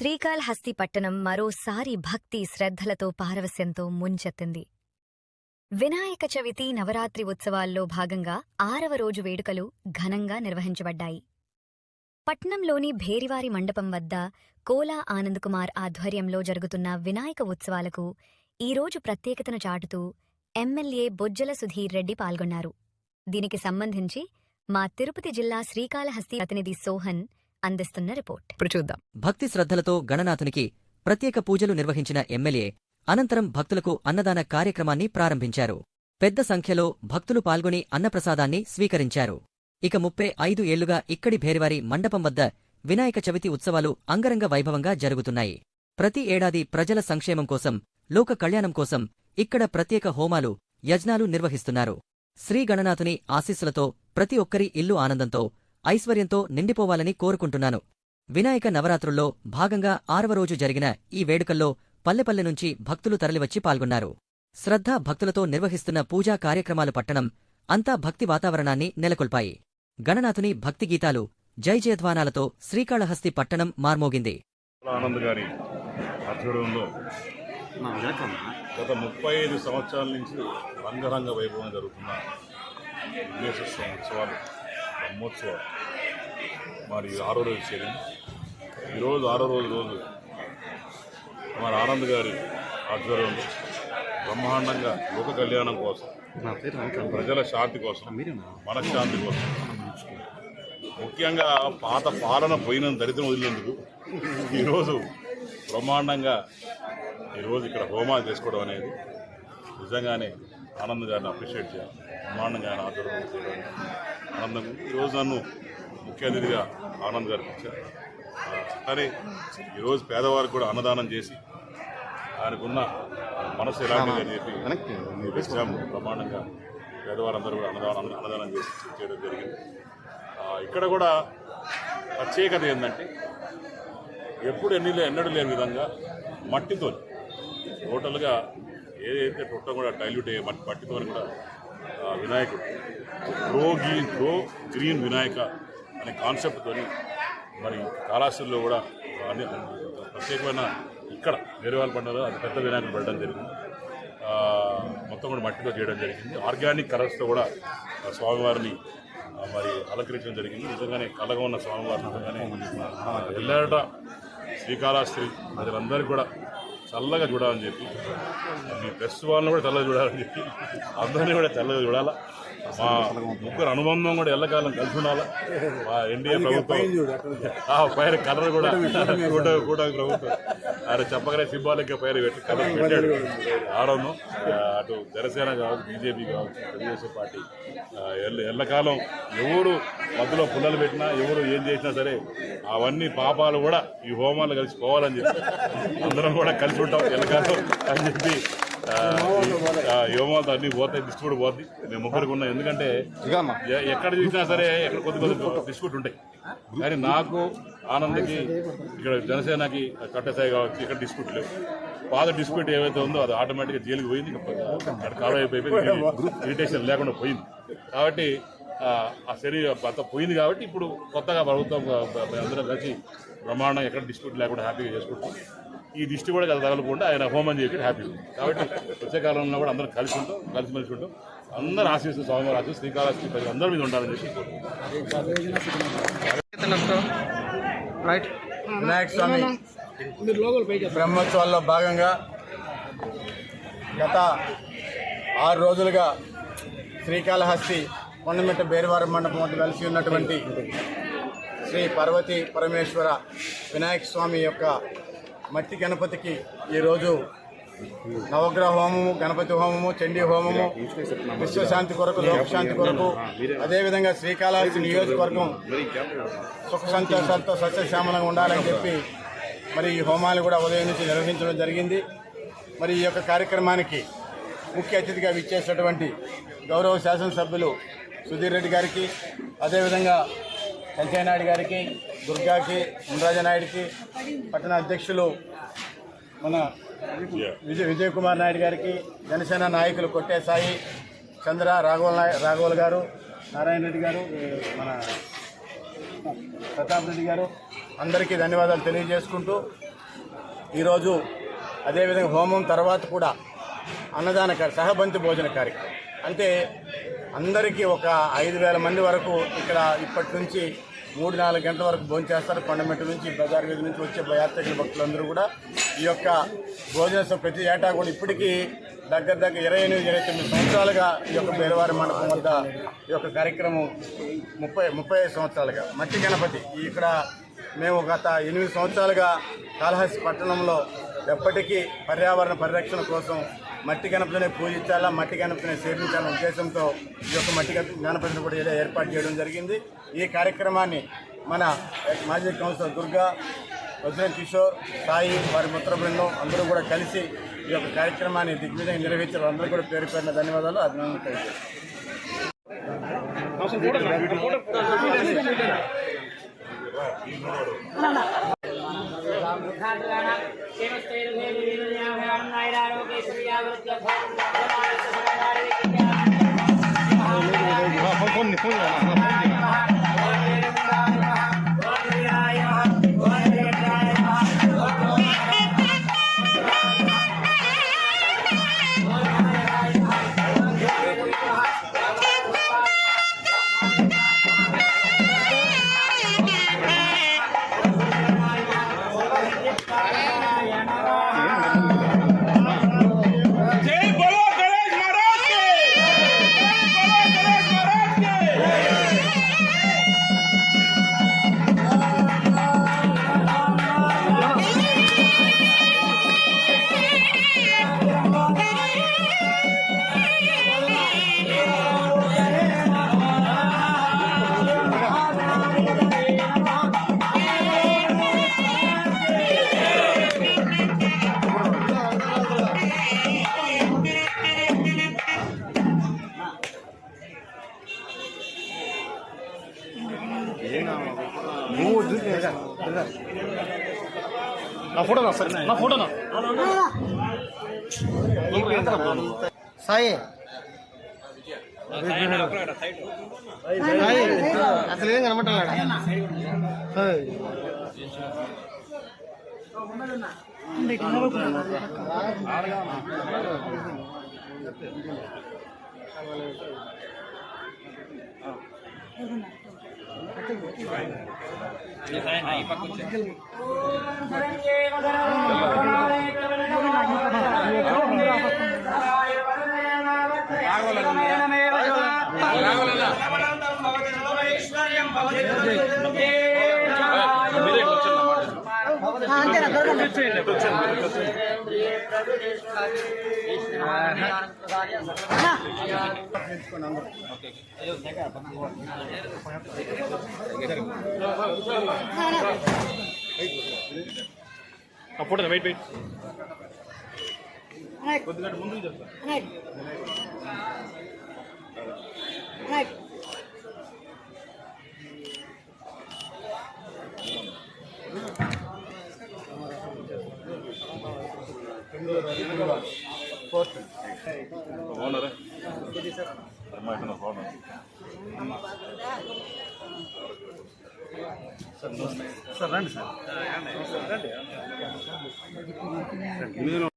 శ్రీకాళహస్తి పట్టణం మరోసారి భక్తి శ్రద్ధలతో పారవస్యంతో ముంచెత్తింది. వినాయక చవితి నవరాత్రి ఉత్సవాల్లో భాగంగా ఆరవ రోజు వేడుకలు ఘనంగా నిర్వహించబడ్డాయి. పట్నంలోని భేరివారి మండపం వద్ద కోలా ఆనంద్ కుమార్ ఆధ్వర్యంలో జరుగుతున్న వినాయక ఉత్సవాలకు ఈరోజు ప్రత్యేకతను చాటుతూ ఎమ్మెల్యే బొజ్జల సుధీర్ రెడ్డి పాల్గొన్నారు. దీనికి సంబంధించి మా తిరుపతి జిల్లా శ్రీకాళహస్తి ప్రతినిధి సోహన్ అందిస్తున్న రిపోర్ట్. ఇప్పుడు చూద్దాం. భక్తి శ్రద్ధలతో గణనాథునికి ప్రత్యేక పూజలు నిర్వహించిన ఎమ్మెల్యే అనంతరం భక్తులకు అన్నదాన కార్యక్రమాన్ని ప్రారంభించారు. పెద్ద సంఖ్యలో భక్తులు పాల్గొని అన్నప్రసాదాన్ని స్వీకరించారు. ఇక ముప్పై ఐదు ఏళ్ళుగా ఇక్కడి భేరివారి మండపం వద్ద వినాయక చవితి ఉత్సవాలు అంగరంగ వైభవంగా జరుగుతున్నాయి. ప్రతి ఏడాది ప్రజల సంక్షేమం కోసం లోక కళ్యాణం కోసం ఇక్కడ ప్రత్యేక హోమాలు యజ్ఞాలు నిర్వహిస్తున్నారు. శ్రీగణనాథుని ఆశీస్సులతో ప్రతి ఒక్కరి ఇల్లు ఆనందంతో ఐశ్వర్యంతో నిండిపోవాలని కోరుకుంటున్నాను. వినాయక నవరాత్రుల్లో భాగంగా ఆరవ రోజు జరిగిన ఈ వేడుకల్లో పల్లెపల్లె నుంచి భక్తులు తరలివచ్చి పాల్గొన్నారు. శ్రద్ధ భక్తులతో నిర్వహిస్తున్న పూజా కార్యక్రమాలు పట్టణం అంతా భక్తి వాతావరణాన్ని నెలకొల్పాయి. గణనాథుని భక్తి గీతాలు జై జయధ్వానాలతో శ్రీకాళహస్తి పట్టణం మార్మోగింది. ఆనంద్ గారి ఆధ్వర్యంలో గత ముప్పై ఐదు సంవత్సరాల నుంచి రంగరంగ వైభవం జరుగుతున్న విఘ్నేశ్వర ఉత్సవాలు బ్రహ్మోత్సవాలు మరి ఆరో రోజు చేరింది. ఈరోజు ఆరో రోజు రోజు మరి ఆనంద్ గారి ఆధ్వర్యంలో బ్రహ్మాండంగా లోక కళ్యాణం కోసం ప్రజల శాంతి కోసం మనశ్శాంతి కోసం. ముఖ్యంగా పాత పాలన పోయిన దరిద్రం వదిలేందుకు ఈరోజు బ్రహ్మాండంగా ఈరోజు ఇక్కడ హోమాలు చేసుకోవడం అనేది నిజంగానే ఆనంద్ గారిని అప్రిషియేట్ చేయాలి. బ్రహ్మాండంగా ఆయన ఆధ్వర్యంలో చేయడం ఆనందం ఈరోజు నన్ను ముఖ్య అతిథిగా ఆనంద్ ఆ, కానీ ఈరోజు పేదవారికి కూడా అన్నదానం చేసి ఆయనకున్న మనసు ఎలాంటిది అని చెప్పి విషయం బ్రహ్మాండంగా పేదవారందరూ కూడా అన్నదానం అన్నదానం చేసి చేయడం జరిగింది. ఇక్కడ కూడా ప్రత్యేకత ఏంటంటే ఎప్పుడు ఎన్ని ఎన్నడూ లేని విధంగా మట్టితో టోటల్గా ఏదైతే టోటల్ కూడా డైల్యూట్ అయ్యే మట్టి మట్టితో కూడా వినాయకుడు. Grow green grow green Vinayaka అనే కాన్సెప్ట్తో మరి కాళాశ్రీలో కూడా అన్ని ప్రత్యేకమైన ఇక్కడ వేరే వాళ్ళ పండుగలో అది పెద్ద వినాయకుడు పెట్టడం జరిగింది. మొత్తం కూడా మట్టితో చేయడం జరిగింది. ఆర్గానిక్ కలర్స్తో కూడా స్వామివారిని మరి అలంకరించడం జరిగింది. నిజంగానే కలగా ఉన్న స్వామివారిని నిజంగానే వెళ్ళారట శ్రీకాళాస్త్రి ప్రజలందరికీ కూడా చల్లగా చూడాలని చెప్పి. మీ ప్రెస్ వాళ్ళని కూడా చల్లగా చూడాలని చెప్పి. అందరినీ కూడా చల్లగా చూడాలా? మా ముగ్గురు అనుబంధం కూడా ఎల్లకాలం కలిసి ఉండాలా? మా ఎన్డీఏ ప్రభుత్వం. ఆ పైన కలర్ కూడా కూడా కూడా ప్రభుత్వం. ఆయన చెప్పగానే సింబాలిక్ పైన పెట్టి కలర్ పెట్టాడు. ఆడను అటు జనసేన కావచ్చు బీజేపీ కావచ్చు తెలుగుదేశం పార్టీ ఎల్ల ఎల్లకాలం ఎవరు మధ్యలో పుల్లలు పెట్టినా ఎవరు ఏం చేసినా సరే అవన్నీ పాపాలు కూడా ఈ హోమాలు కలిసి పోవాలని చెప్పి అందరం కూడా కలిసి ఉంటాం ఎల్లకాలం అని చెప్పి హోమాలతో అన్ని పోతాయి కూడా పోద్ది. మేము ముగ్గురికి ఉన్నాం. ఎందుకంటే ఎక్కడ చూసినా సరే ఎక్కడ కొద్ది కొద్ది డిస్ప్యూట్ ఉంటాయి. కానీ నాకు ఆనంద్కి ఇక్కడ జనసేనకి కట్టసాయి కావచ్చు ఇక్కడ డిస్ప్యూట్ లేవు. పాత డిస్ప్యూట్ ఏవైతే ఉందో అది ఆటోమేటిక్గా జైలుకి పోయింది. అక్కడ కాలం అయిపోయింది. ఇరిటేషన్ లేకుండా పోయింది. కాబట్టి ఆ, శరీర భర్త పోయింది కాబట్టి ఇప్పుడు కొత్తగా ప్రభుత్వం అందరం కలిసి బ్రహ్మాండం ఎక్కడ డిస్ప్యూట్ లేకుండా హ్యాపీగా చేసుకుంటాం ఈ దిష్టి కూడా తగలకుండా ఆయన హోమం చేయకుండా హ్యాపీ కాబట్టి వచ్చే కాలంలో కూడా అందరూ కలిసి ఉంటాం కలిసిమెలిసి ఉంటాం. అందరూ ఆశీస్సు స్వామివారు ఆశీస్సు శ్రీకాళహస్తి ప్రజలు అందరి మీద ఉండాలని చెప్పి రైట్ వినాయక స్వామి. బ్రహ్మోత్సవాల్లో భాగంగా గత ఆరు రోజులుగా శ్రీకాళహస్తి కొండమిట్ట బేరువారం మండపం వద్ద కలిసి ఉన్నటువంటి శ్రీ పార్వతీ పరమేశ్వర వినాయక స్వామి యొక్క మట్టి గణపతికి ఈరోజు నవగ్రహ హోమము గణపతి హోమము చండీ హోమము విశ్వశాంతి కొరకు లోకశాంతి కొరకు అదేవిధంగా శ్రీకాళహస్తి నియోజకవర్గం సుఖ సంతోషాలతో సస్యశ్యామలంగా ఉండాలని చెప్పి మరి ఈ హోమాలు కూడా ఉదయం నుంచి నిర్వహించడం జరిగింది. మరి ఈ యొక్క కార్యక్రమానికి ముఖ్య అతిథిగా విచ్చేసినటువంటి గౌరవ శాసనసభ్యులు సుధీర్ రెడ్డి గారికి అదేవిధంగా వెంకయ్య గారికి దుర్గాకి నాయుడికి పట్టణ అధ్యక్షులు మన విజయ్ విజయ్ కుమార్ నాయుడు గారికి జనసేన నాయకులు కొట్టే సాయి చంద్ర రాఘవ నాయ రాఘవల్ గారు నారాయణ రెడ్డి గారు మన ప్రతాప్ రెడ్డి గారు అందరికీ ధన్యవాదాలు తెలియజేసుకుంటూ ఈరోజు అదేవిధంగా హోమం తర్వాత కూడా అన్నదాన సహబంతి భోజన కార్యక్రమం. అంటే అందరికీ ఒక ఐదు వేల మంది వరకు ఇక్కడ ఇప్పటి నుంచి మూడు నాలుగు గంటల వరకు భోజనం చేస్తారు. కొండమెట్టు నుంచి బజార్ వీధి నుంచి వచ్చే యాత్రికుల భక్తులందరూ కూడా ఈ యొక్క భోజనోత్సవం ప్రతి ఏటా కూడా ఇప్పటికీ దగ్గర దగ్గర ఇరవై ఎనిమిది ఇరవై తొమ్మిది సంవత్సరాలుగా ఈ యొక్క పేరువారి మండపం వద్ద ఈ యొక్క కార్యక్రమం ముప్పై ముప్పై ఐదు సంవత్సరాలుగా. మట్టి గణపతి ఇక్కడ మేము గత ఎనిమిది సంవత్సరాలుగా కాళహస్తి పట్టణంలో ఎప్పటికీ పర్యావరణ పరిరక్షణ కోసం మట్టి గణపతిని పూజించాలా మట్టి గణపతిని సేవించాలనే ఉద్దేశంతో ఈ యొక్క మట్టి గణపతిని కూడా ఏర్పాటు చేయడం జరిగింది. ఈ కార్యక్రమాన్ని మన మాజీ కౌన్సిలర్ దుర్గా వజ్రం కిషోర్ సాయి వారి మిత్ర బృందం అందరూ కూడా కలిసి ఈ యొక్క కార్యక్రమాన్ని దిగ్విజయం నిర్వహించారు. అందరూ కూడా పేరు పేరిన ధన్యవాదాలు. అభినందనలు తెలియజేస్తాను जय నా ఫోటోనా సార్ నా ఫోటోనా సాయి సాయి అసలు ఏం కనబట్టాడా రాఘవలన్న. నా ఫోటోనా వెయిట్ వెయిట్ బాగున్నారా అమ్మా ఇక్కడ సార్. రండి సార్